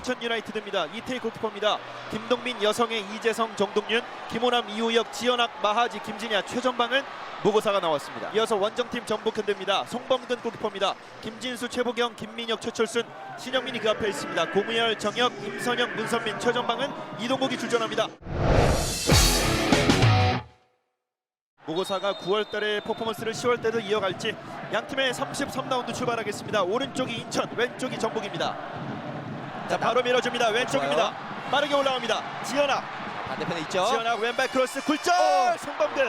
인천 유나이티드입니다. 이태희 골키퍼입니다. 김동민, 여성의 이재성, 정동윤, 김호남, 이우혁, 지현학, 마하지, 김진야, 최전방은 무고사가 나왔습니다. 이어서 원정팀 전북현대입니다. 송범근 골키퍼입니다. 김진수, 최보경, 김민혁, 최철순, 신영민이 그 앞에 있습니다. 고무열, 정혁, 임선영, 문선민, 최전방은 이동국이 출전합니다. 무고사가 9월 달에 퍼포먼스를 10월달도 이어갈지 양 팀의 33라운드 출발하겠습니다. 오른쪽이 인천, 왼쪽이 전북입니다. 자 바로 밀어줍니다. 왼쪽입니다. 빠르게 올라옵니다. 지현아, 반대편에 있죠. 지현아 왼발 크로스 굴절 어. 송범근.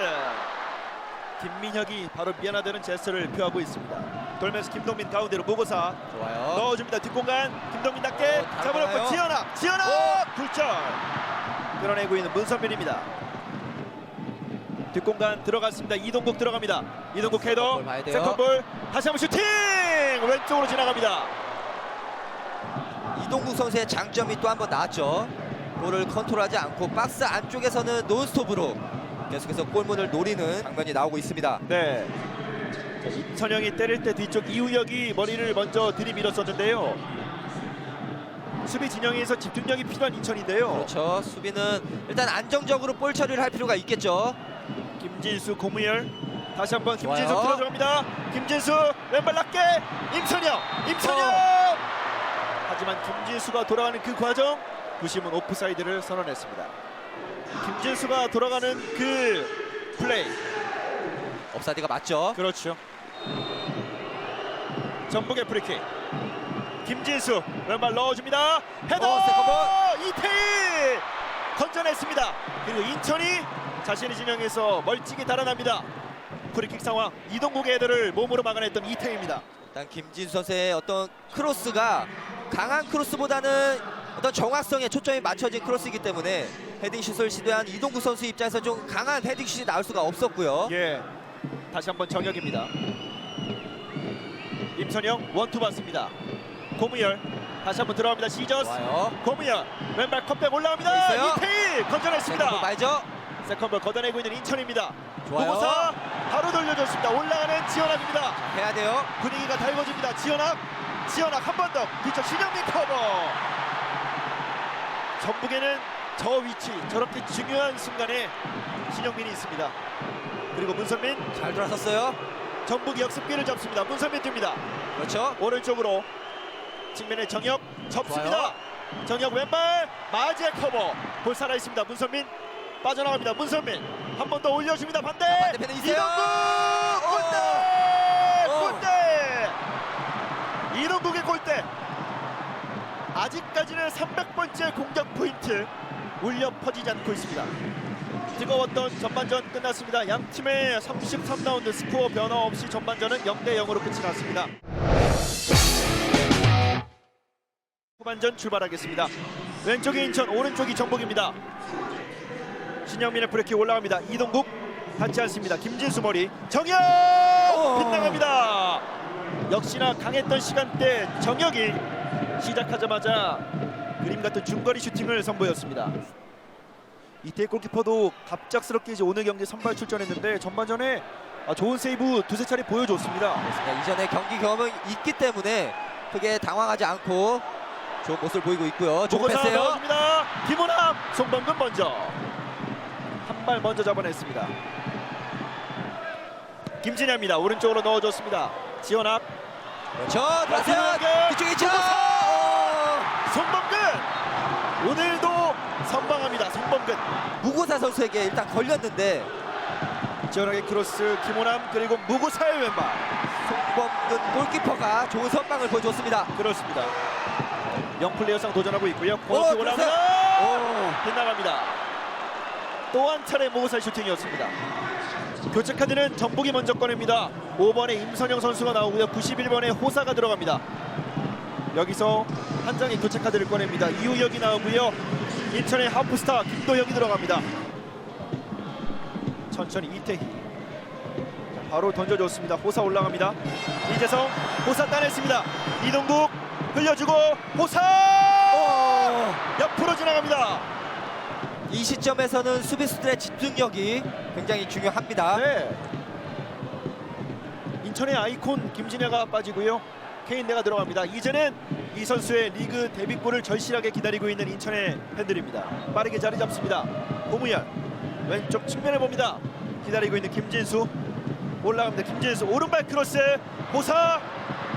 김민혁이 바로 미안하다는 제스처를 표하고 있습니다. 돌면서 김동민 가운데로 무고사 좋아요. 넣어줍니다. 뒷공간 김동민답게 어, 잘 잡아놓고? 지현아, 지현아 어. 굴절. 끌어내고 있는 문선민입니다. 뒷공간 들어갔습니다. 이동국 들어갑니다. 이동국 헤더. 세컨볼 다시 한번 슈팅 왼쪽으로 지나갑니다. 이동국 선수의 장점이 또 한 번 나왔죠. 볼을 컨트롤하지 않고 박스 안쪽에서는 논스톱으로 계속해서 골문을 노리는 장면이 나오고 있습니다. 네. 자, 임선영이 때릴 때 뒤쪽 이우혁이 머리를 먼저 들이밀었었는데요. 수비 진영에서 집중력이 필요한 인천인데요. 그렇죠. 수비는 일단 안정적으로 볼 처리를 할 필요가 있겠죠. 김진수 고무열 다시 한번 좋아요. 김진수 들어갑니다. 김진수 왼발 낮게 임선영 어. 하지만 김진수가 돌아가는 그 과정 구심은 오프사이드를 선언했습니다. 김진수가 돌아가는 그 플레이 업사이드가 맞죠. 그렇죠. 전북의 프리킥 김진수 왼발 넣어줍니다. 헤더 어. 이태희 건져냈습니다. 그리고 인천이 자신의 진영에서 멀찍이 달아납니다. 프리킥 상황 이동국의 헤더를 몸으로 막아냈던 이태희입니다. 일단 김진수 선수의 어떤 크로스가 강한 크로스보다는 어떤 정확성에 초점이 맞춰진 크로스이기 때문에 헤딩슛을 시도한 이동국 선수 입장에서 좀 강한 헤딩슛이 나올 수가 없었고요. 예, 다시 한번 정혁입니다. 임선영 원투 받습니다. 고무열 다시 한번 들어갑니다. 시저스 좋아요. 고무열 왼발 컵백 올라옵니다. 있어요. 이태희 건져냈습니다. 세컨볼 말죠. 세컨볼 걷어내고 있는 인천입니다. 좋아요. 보고사 바로 돌려줬습니다. 올라가는 지현학입니다. 해야 돼요. 분위기가 달궈집니다. 지현학, 지현학 한 번 더. 뒤쪽 신영민 커버. 전북에는 저 위치 저렇게 중요한 순간에 신영민이 있습니다. 그리고 문선민 잘 돌아섰어요. 전북이 역습기를 잡습니다. 문선민 뜁니다. 그렇죠. 오른쪽으로 측면에 정혁 접습니다. 정혁 왼발 마지의 커버 볼 살아 있습니다. 문선민 빠져나갑니다. 문선민 한 번 더 올려줍니다. 반대 반대편에 있어요. 이동국 어. 골대 골대 이동국의 골대 아직까지는 300번째 공격 포인트 울려 퍼지지 않고 있습니다. 뜨거웠던 전반전 끝났습니다. 양 팀의 33라운드 스코어 변화 없이 전반전은 0대 0으로 끝이 났습니다. 후반전 출발하겠습니다. 왼쪽이 인천, 오른쪽이 전북입니다. 신영민의 브레이크 올라갑니다. 이동국 닿지 않습니다. 김진수 머리 정혁 빗나갑니다. 역시나 강했던 시간대 정혁이 시작하자마자 그림 같은 중거리 슈팅을 선보였습니다. 이태희 골키퍼도 갑작스럽게 이제 오늘 경기 선발 출전했는데 전반전에 아, 좋은 세이브 두세 차례 보여줬습니다. 그렇습니다. 이전에 경기 경험이 있기 때문에 크게 당황하지 않고 좋은 모습을 보이고 있고요. 좋은. 넣어줍니다. 김호남, 송범근 먼저 한발 먼저 잡아냈습니다. 김진야입니다. 오른쪽으로 넣어줬습니다. 지원합, 그렇죠. 들어가세요. 들어가게. 뒤쪽에 있죠. 조고사. 어. 송범근 오늘도 선방합니다. 송범근 무고사 선수에게 일단 걸렸는데 지원하게 크로스 김호남 그리고 무고사의 왼발 송범근 골키퍼가 좋은 선방을 보여줬습니다. 그렇습니다. 영플레이어상 도전하고 있고요. 오, 코너킥 올라갑니다. 오. 빗나갑니다. 또 한 차례 모사의 슈팅이었습니다. 교체 카드는 전북이 먼저 꺼냅니다. 5번에 임선영 선수가 나오고요. 91번에 호사가 들어갑니다. 여기서 한 장의 교체 카드를 꺼냅니다. 이우혁이 나오고요. 인천의 하프스타 김도혁이 들어갑니다. 천천히 이태희 자, 바로 던져줬습니다. 호사 올라갑니다. 이재성 호사 따냈습니다. 이동국 흘려주고 호사 오. 옆으로 지나갑니다. 이 시점에서는 수비수들의 집중력이 굉장히 중요합니다. 네. 인천의 아이콘 김진야가 빠지고요. 케인네가 들어갑니다. 이제는 이 선수의 리그 데뷔골을 절실하게 기다리고 있는 인천의 팬들입니다. 빠르게 자리 잡습니다. 고무열 왼쪽 측면에 봅니다. 기다리고 있는 김진수 올라갑니다. 김진수 오른발 크로스 보사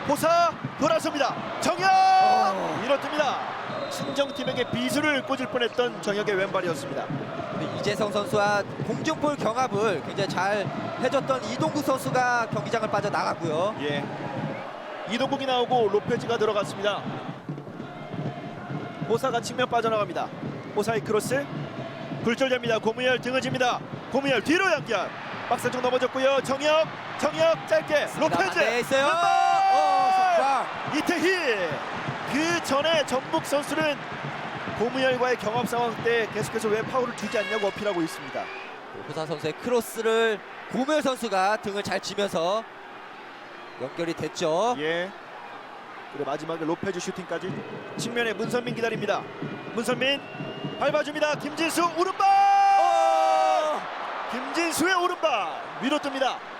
보사 돌아섭니다. 정혁 어. 밀어뜹니다. 친정팀에게 비수를 꽂을 뻔했던 정혁의 왼발이었습니다. 이재성 선수와 공중볼 경합을 굉장히 잘 해줬던 이동구 선수가 경기장을 빠져나갔고요. 예. 이동국이 나오고 로페즈가 들어갔습니다. 보사가 측면 빠져나갑니다. 보사의 크로스 굴절됩니다. 고무열 등을 집니다. 고무열 뒤로 연결. 박스 쪽 넘어졌고요. 정혁, 정혁 짧게 로페즈. 네, 있어요. 어. 이태희. 그 전에 전북 선수는 고무열과의 경합 상황 때 계속해서 왜 파울을 주지 않냐고 어필하고 있습니다. 호사 선수의 크로스를 고멜 선수가 등을 잘 치면서 연결이 됐죠. 예. 그리고 마지막에 로페즈 슈팅까지 측면에 문선민 기다립니다. 문선민 밟아줍니다. 김진수 오른발. 어! 김진수의 오른발 위로 뜹니다.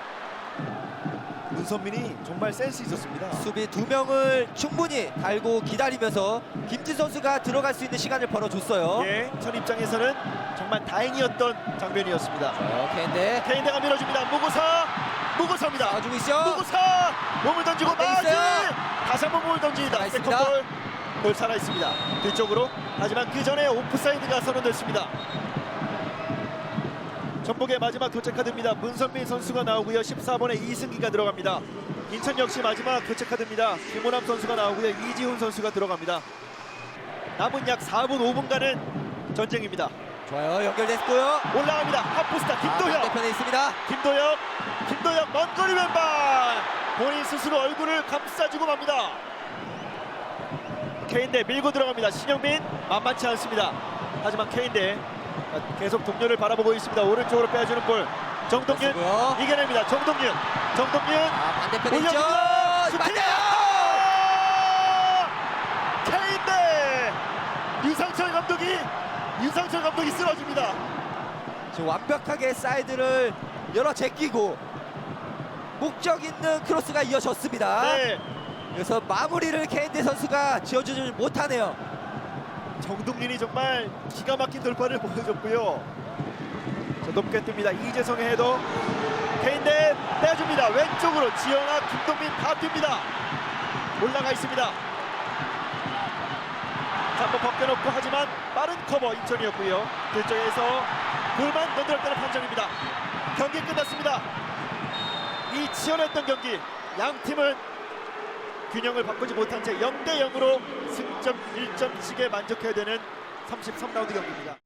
문선민이 정말 센스 있었습니다. 수비 두 명을 충분히 달고 기다리면서 김진 선수가 들어갈 수 있는 시간을 벌어줬어요. 예, 전 입장에서는 정말 다행이었던 장면이었습니다. 네. 케인대가 밀어줍니다. 무고사, 무고사입니다. 나와주고 있죠. 무고사 몸을 던지고 마지 있어요. 다시 한번 몸을 던집니다. 살아 있습니다. 세컨볼 볼 살아 있습니다. 뒤쪽으로 하지만 그 전에 오프사이드가 선언됐습니다. 전북의 마지막 교체 카드입니다. 문선민 선수가 나오고요. 14번에 이승기가 들어갑니다. 인천 역시 마지막 교체 카드입니다. 김호남 선수가 나오고요. 이지훈 선수가 들어갑니다. 남은 약 4분 5분간은 전쟁입니다. 좋아요. 연결됐고요. 올라갑니다. 하프스타 아, 김도혁. 반대편에 있습니다. 김도혁, 김도혁 먼 거리 왼발 본인 스스로 얼굴을 감싸주고 맙니다. 케인대 밀고 들어갑니다. 신영민 만만치 않습니다. 하지만 케인대 계속 동료를 바라보고 있습니다. 오른쪽으로 빼주는 볼 정동윤 됐고요. 이겨냅니다. 정동윤, 정동윤 아, 반대편에 있죠. 올려줍니다. 맞아요. 케인대 유상철 감독이 유상철 감독이 쓰러집니다. 지금 완벽하게 사이드를 열어 제끼고 목적 있는 크로스가 이어졌습니다. 네. 그래서 마무리를 케인데 선수가 지어주지 못하네요. 정동윤이 정말 기가 막힌 돌파를 보여줬고요. 자, 높게 뜹니다. 이재성의 헤더. 케인데 빼줍니다. 왼쪽으로 지영아, 김동민 다 뜁니다. 올라가 있습니다. 자, 한번 벗겨놓고 하지만 빠른 커버 인천이었고요. 결정에서 골만 건드렸다는 판정입니다. 경기 끝났습니다. 이 치열했던 경기 양 팀은 균형을 바꾸지 못한 채 0대 0으로 승점 1점씩에 만족해야 되는 33라운드 경기입니다.